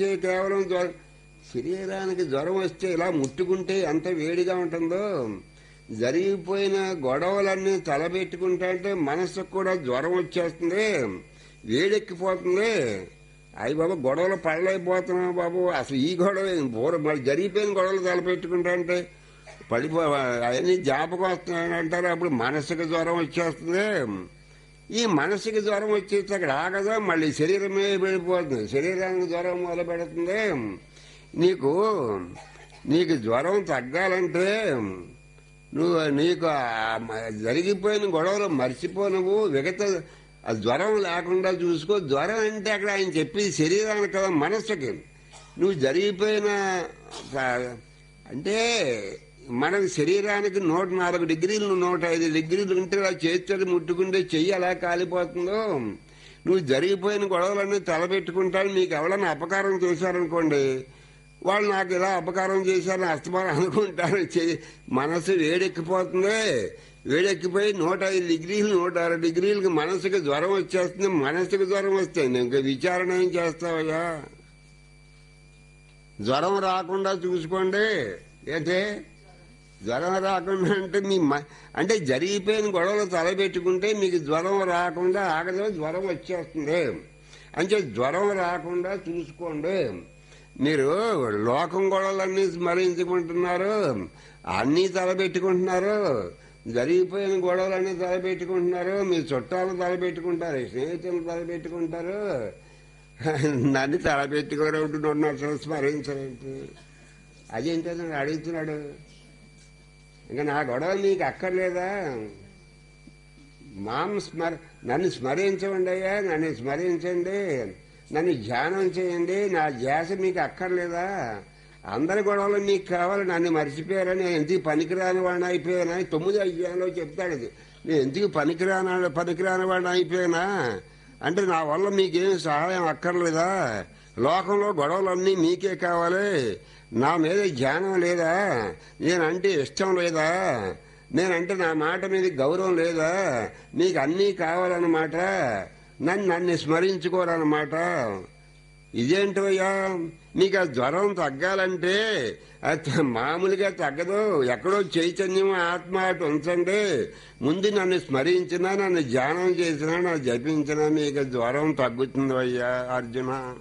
వచ్చే కేవలం జ్వరం? శరీరానికి జ్వరం వస్తే ఇలా ముట్టుకుంటే ఎంత వేడిగా ఉంటుందో. జరిగిపోయిన గొడవలన్నీ తలబెట్టుకుంటా అంటే మనసుకు కూడా జ్వరం వచ్చేస్తుంది. వేడెక్కిపోతుంది. అయ్యి బాబు గొడవలు పడలేకపోతున్నాం బాబు. అసలు ఈ గొడవ పూర్వం మరి జరిగిపోయిన గొడవలు తలపెట్టుకుంటా అంటే పడిపో అవన్నీ జ్ఞాపకం వస్తున్నాయని అంటారు. అప్పుడు మనసుకు జ్వరం వచ్చేస్తుంది. ఈ మనసుకి జ్వరం వచ్చేసి అక్కడ ఆగదా మళ్ళీ శరీరమే వెళ్ళిపోతుంది శరీరానికి జ్వరం మొదలు పెడుతుంది. నీకు నీకు జ్వరం తగ్గాలంటే నువ్వు నీకు జరిగిపోయిన గొడవలు మర్చిపో నువ్వు విగత జ్వరం లేకుండా చూసుకో. జ్వరం అంటే అక్కడ ఆయన చెప్పి శరీరానికి కదా మనస్సుకి. నువ్వు జరిగిపోయిన అంటే మన శరీరానికి నూట నాలుగు డిగ్రీలు నూట ఐదు డిగ్రీలు ఉంటే అలా చేతులు ముట్టుకుంటే చెయ్యి ఎలా కాలిపోతుందో? నువ్వు జరిగిపోయిన గొడవలన్నీ తలపెట్టుకుంటాను నీకు ఎవరైనా అపకారం చేశారనుకోండి వాళ్ళు నాకు ఇలా అపకారం చేశారని అస్తమానం అనుకుంటారు. మనసు వేడెక్కిపోతుంది. వేడెక్కిపోయి నూట ఐదు డిగ్రీలు నూట ఆరు డిగ్రీలకి మనసుకి జ్వరం వచ్చేస్తుంది మనసుకి జ్వరం వస్తుంది. ఇంకా విచారణ ఏం చేస్తావయ్యా? జ్వరం రాకుండా చూసుకోండి. ఏంటే? జ్వరం రాకుండా అంటే మీ మ- అంటే జరిగిపోయిన గొడవలు తలబెట్టుకుంటే మీకు జ్వరం రాకుండా ఆగదు జ్వరం వచ్చేస్తుంది. అంటే జ్వరం రాకుండా చూసుకోండి. మీరు లోకం గొడవలన్నీ స్మరించుకుంటున్నారు అన్నీ తలబెట్టుకుంటున్నారు జరిగిపోయిన గొడవలన్నీ తలబెట్టుకుంటున్నారు మీ చుట్టాలు తలబెట్టుకుంటారు స్నేహితులు తలబెట్టుకుంటారు నన్ను తలబెట్టుకోరు అసలు స్మరించరేంటి. అదేంటో అడుగుతున్నాడు? ఇంకా నా గొడవ నీకు అక్కర్లేదా? మాం స్మర నన్ను స్మరించండి అయ్యా నన్ను స్మరించండి నన్ను ధ్యానం చేయండి నా ధ్యాస మీకు అక్కర్లేదా? అందరి గొడవలు మీకు కావాలి నన్ను మర్చిపోయారని నేను ఎందుకు పనికిరాని వాడిని అయిపోయానా? తొమ్మిది అధ్యాయంలో చెప్తాడు ఇది. నేను ఎందుకు పనికిరాని పనికిరాని వాడిని అయిపోయానా? అంటే నా వల్ల మీకేం సహాయం అక్కర్లేదా? లోకంలో గొడవలన్నీ మీకే కావాలి. నా మీద ధ్యానం లేదా? నేనంటే ఇష్టం లేదా? నేనంటే నా మాట మీద గౌరవం లేదా? నీకు అన్నీ కావాలన్నమాట. నన్ను నన్ను స్మరించుకోరన్నమాట. ఇదేంటోయ్యా? నీకు ఆ జ్వరం తగ్గాలంటే అది మామూలుగా తగ్గదు. ఎక్కడో చైతన్యం ఆత్మ అటు ఉంచండి. ముందు నన్ను స్మరించినా నన్ను ధ్యానం చేసినా నన్ను జపించినా నీకు జ్వరం తగ్గుతుంది అయ్యా అర్జున.